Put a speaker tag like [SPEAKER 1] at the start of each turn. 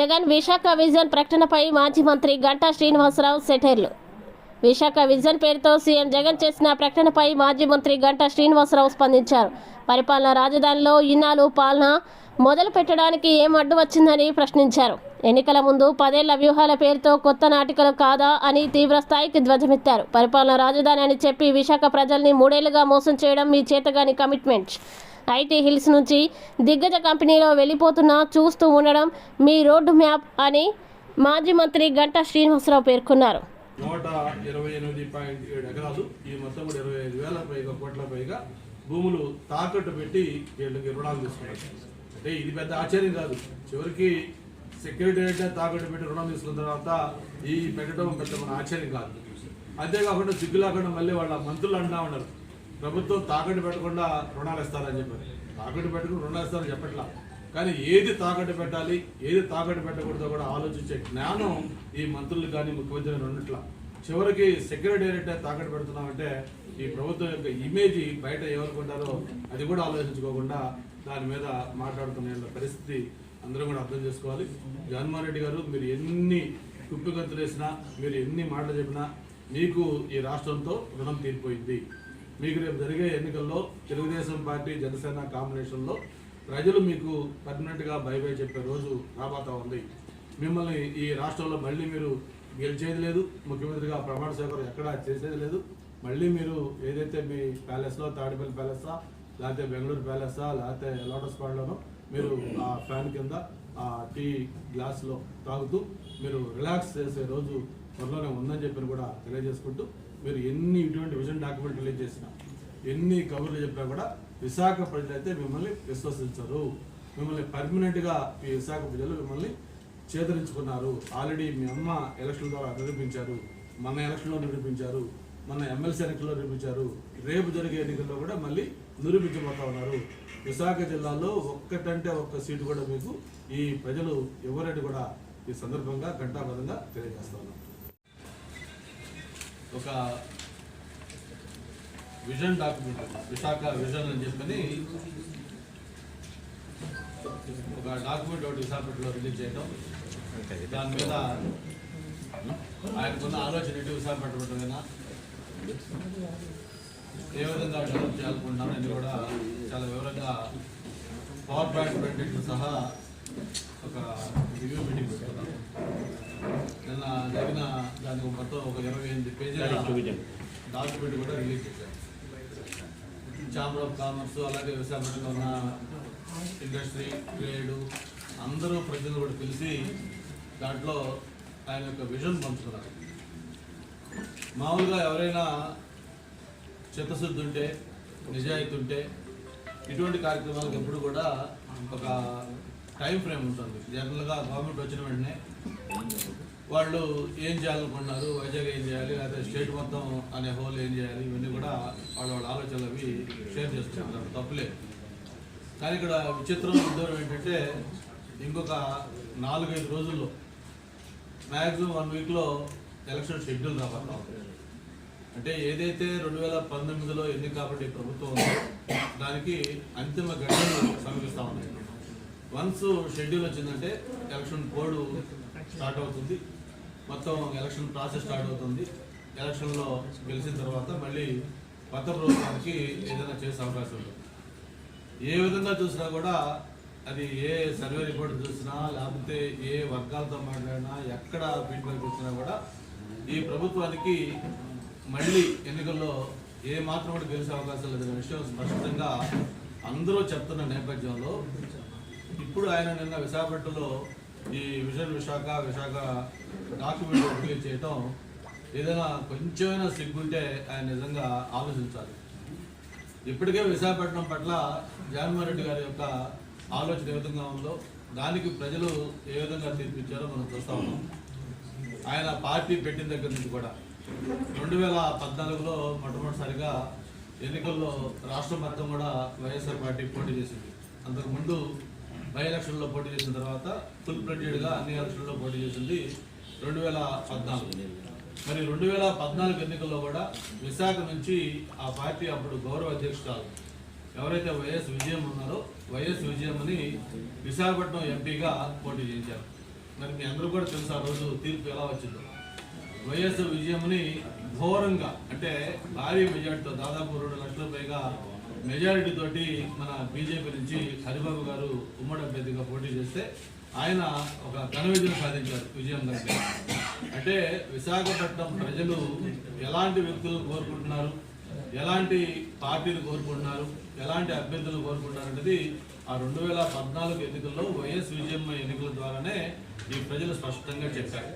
[SPEAKER 1] Jagan Visakha vision ప్రకటనపై మాజీ మంత్రి గంటా శ్రీనివాసరావు సెటైర్లు. విశాఖ విజన్ పేరుతో సీఎం జగన్ చేసిన ప్రకటనపై మాజీ మంత్రి గంటా శ్రీనివాసరావు స్పందించారు. పరిపాలన రాజధానిలో ఇన్నాళ్ళు పాలన మొదలు పెట్టడానికి ఏం అడ్డు వచ్చిందని ప్రశ్నించారు. ఎన్నికల ముందు పదేళ్ళ వ్యూహాల పేరుతో కొత్త నాటికలు కాదా అని తీవ్ర స్థాయికి ధ్వజమెత్తారు. పరిపాలన రాజధాని అని చెప్పి విశాఖ ప్రజల్ని మూడేళ్ళుగా మోసం చేయడం మీ చేతగాని కమిట్మెంట్ ఐటీ హిల్స్ నుంచి దిగ్గజ కంపెనీలో వెళ్ళిపోతున్నా చూస్తూ ఉండడం మీ రోడ్డు మ్యాప్ అని మాజీ మంత్రి గంటా శ్రీనివాసరావు పేర్కొన్నారు.
[SPEAKER 2] నూట ఇరవై ఎనిమిది పాయింట్ ఏడు ఎకరాలు ఈ మొత్తం కూడా ఇరవై ఐదు వేల పైగా కోట్ల పైగా భూములు తాకట్టు పెట్టి వీళ్ళకి రుణాలు తీసుకున్నారు. అంటే ఇది పెద్ద ఆశ్చర్యం కాదు. చివరికి సెక్యూరిటీ తాకట్టు పెట్టి రుణం తీసుకున్న తర్వాత ఈ పెట్టడం పెద్ద మన ఆశ్చర్యం కాదు. అంతేకాకుండా సిగ్గు లేకుండా మళ్ళీ వాళ్ళ మంత్రులు అంటా ఉన్నారు. ప్రభుత్వం తాకట్టు పెట్టకుండా రుణాలు ఇస్తారని చెప్పారు. తాకట్టు పెట్టుకుని రుణాలు ఇస్తారని చెప్పట్లా. కానీ ఏది తాకట్టు పెట్టాలి ఏది తాకట్టు పెట్టకూడదో కూడా ఆలోచించే జ్ఞానం ఈ మంత్రులు కానీ ముఖ్యమంత్రి గాని చివరికి సెక్రటేరియట్ తాకట్టు పెడుతున్నామంటే ఈ ప్రభుత్వం యొక్క ఇమేజ్ బయట ఏమనుకుంటారో అది కూడా ఆలోచించుకోకుండా దాని మీద మాట్లాడుతున్న పరిస్థితి అందరూ కూడా అర్థం చేసుకోవాలి. జగన్మోహన్ రెడ్డి గారు మీరు ఎన్ని కుప్పిగంతులు వేసినా మీరు ఎన్ని మాటలు చెప్పినా మీకు ఈ రాష్ట్రంతో రుణం తీరిపోయింది. మీకు రేపు జరిగే ఎన్నికల్లో తెలుగుదేశం పార్టీ జనసేన కాంబినేషన్లో ప్రజలు మీకు పర్మనెంట్గా బై బై చెప్పే రోజు రాబోతా ఉంది. మిమ్మల్ని ఈ రాష్ట్రంలో మళ్ళీ మీరు గెలిచేది లేదు. ముఖ్యమంత్రిగా ప్రమాణ స్వీకారం ఎక్కడా చేసేది లేదు. మళ్ళీ మీరు ఏదైతే మీ ప్యాలెస్లో తాడిపల్లి ప్యాలెస్సా లేకపోతే బెంగళూరు ప్యాలెస్సా లేకపోతే లోటస్ పాడ్లోనో మీరు ఆ ఫ్యాన్ కింద ఆ టీ గ్లాస్లో తాగుతూ మీరు రిలాక్స్ చేసే రోజు త్వరలోనే ఉందని చెప్పి కూడా తెలియజేసుకుంటూ మీరు ఎన్ని ఇటువంటి విజన్ డాక్యుమెంట్ రిలీజ్ చేసినా ఎన్ని కబుర్లు చెప్పినా కూడా విశాఖ ప్రజలైతే మిమ్మల్ని విశ్వసించరు. మిమ్మల్ని పర్మనెంట్గా ఈ విశాఖ ప్రజలు మిమ్మల్ని చేదరించుకున్నారు. ఆల్రెడీ మీ అమ్మ ఎలక్షన్ ద్వారా నిరూపించారు. మన ఎలక్షన్లో నిరూపించారు. మన ఎమ్మెల్సీ ఎన్నికల్లో నిరూపించారు. రేపు జరిగే ఎన్నికల్లో కూడా మళ్ళీ నిరూపించబోతా ఉన్నారు. విశాఖ జిల్లాలో ఒక్కటంటే ఒక్క సీటు కూడా మీకు ఈ ప్రజలు ఎవరైనా కూడా ఈ సందర్భంగా ఘంటాపదంగా తెలియజేస్తా ఒక విజన్ డాక్యుమెంట్ విశాఖ విజన్ అని చెప్పని ఒక డాక్యుమెంట్ ఒకటి విశాఖపట్నంలో రిలీజ్ చేయడం దాని మీద ఆయనకున్న ఆలోచన ఏంటి? విశాఖపట్నం ఏ విధంగా డెవలప్ చేయాలనుకుంటున్నాను అని కూడా చాలా వివరంగా పవర్ పాయింట్ ప్రెజెంటేషన్ సహా ఒక రివ్యూ మీటింగ్ పెట్టుకున్నాం నిన్న జరిగిన దానికి మొత్తం ఒక ఇరవై ఎనిమిది పేజీల డాక్యుమెంట్ కూడా రిలీజ్ చేశారు. ఛాంబర్ ఆఫ్ కామర్స్ అలాగే విశాఖపట్నంలో ఉన్న ఇండస్ట్రీ ట్రేడు అందరూ ప్రజలు కూడా పిలిచి దాంట్లో ఆయన యొక్క విజన్ పంచుకున్నారు మామూలుగా ఎవరైనా చిత్తశుద్ధి ఉంటే నిజాయితీ ఉంటే ఇటువంటి కార్యక్రమాలకు ఎప్పుడు కూడా ఒక టైం ఫ్రేమ్ ఉంటుంది. జనరల్గా గవర్నమెంట్ వచ్చిన వెంటనే వాళ్ళు ఏం చేయాలనుకున్నారు వైజాగ్ ఏం చేయాలి లేకపోతే స్టేట్ మొత్తం అనే హోల్ ఏం చేయాలి ఇవన్నీ కూడా వాళ్ళ వాళ్ళ ఆలోచనలు అవి షేర్ చేస్తున్నారు తప్పులే. కానీ ఇక్కడ విచిత్రం విదూరం ఏంటంటే ఇంకొక నాలుగైదు రోజుల్లో మ్యాక్సిమం వన్ వీక్లో ఎలక్షన్ షెడ్యూల్ రాబోతా ఉంది. అంటే ఏదైతే రెండు వేల పంతొమ్మిదిలో ఎన్నిక కాబట్టి ప్రభుత్వం ఉందో దానికి అంతిమ గడువులు సమీపిస్తూ ఉన్నాయి వన్స్ షెడ్యూల్ వచ్చిందంటే ఎలక్షన్ కోడ్ స్టార్ట్ అవుతుంది. మొత్తం ఎలక్షన్ ప్రాసెస్ స్టార్ట్ అవుతుంది. ఎలక్షన్లో గెలిచిన తర్వాత మళ్ళీ కొత్త ప్రభుత్వానికి ఏదైనా చేసే అవకాశం ఉంటుంది ఏ విధంగా చూసినా కూడా అది ఏ సర్వే రిపోర్ట్ చూసినా లేకపోతే ఏ వర్గాలతో మాట్లాడినా ఎక్కడ ఫీడ్బ్యాక్ చూసినా కూడా ఈ ప్రభుత్వానికి మళ్ళీ ఎన్నికల్లో ఏ మాత్రం కూడా గెలిచే అవకాశం లేదనే విషయం స్పష్టంగా అందరూ చెప్తున్న నేపథ్యంలో ఇప్పుడు ఆయన నిన్న విశాఖపట్నంలో ఈ vision Visakha Visakha document release చేయటం ఏదైనా కొంచెమైనా సిగ్గుంటే ఆయన నిజంగా ఆలోచించాలి. ఇప్పటికే విశాఖపట్నం పట్ల జగన్మోహన్ రెడ్డి గారి యొక్క ఆలోచన ఏ విధంగా ఉందో దానికి ప్రజలు ఏ విధంగా తీర్పిచ్చారో మనం చూస్తా ఉన్నాం. ఆయన పార్టీ పెట్టిన దగ్గర నుంచి కూడా రెండు వేల పద్నాలుగులో మొట్టమొదటిసారిగా ఎన్నికల్లో రాష్ట్ర మొత్తం కూడా వైఎస్ఆర్ పార్టీ పోటీ చేసింది. అంతకుముందు బై ఎలక్షన్లో పోటీ చేసిన తర్వాత ఫుల్ ప్లెడ్జెడ్గా అన్ని ఎలక్షన్లో పోటీ చేసింది రెండు వేల పద్నాలుగు. మరి రెండు వేల పద్నాలుగు ఎన్నికల్లో కూడా విశాఖ నుంచి ఆ పార్టీ అప్పుడు గౌరవ అధ్యక్షురాలు ఎవరైతే వైఎస్ విజయం ఉన్నారో వైఎస్ విజయం అని విశాఖపట్నం ఎంపీగా పోటీ చేయించారు. మరి మీ అందరూ కూడా తెలుసు ఆ రోజు తీర్పు ఎలా వచ్చిందో. వైఎస్ విజయంని ఘోరంగా అంటే భారీ మెజార్టీతో దాదాపు రెండు లక్షల పైగా మెజారిటీ తోటి మన బీజేపీ నుంచి హరిబాబు గారు ఉమ్మడి అభ్యర్థిగా పోటీ చేస్తే ఆయన ఒక ఘన విజయం సాధించారు విజయం దగ్గర అంటే విశాఖపట్నం ప్రజలు ఎలాంటి వ్యక్తులు కోరుకుంటున్నారు? ఎలాంటి పార్టీలు కోరుకుంటున్నారు? ఎలాంటి అభ్యర్థులు కోరుకుంటున్నారు అనేది ఆ రెండు వేల పద్నాలుగు ఎన్నికల్లో వైఎస్ విజయమ్మ ఎన్నికల ద్వారానే ఈ ప్రజలు స్పష్టంగా చెప్పారు.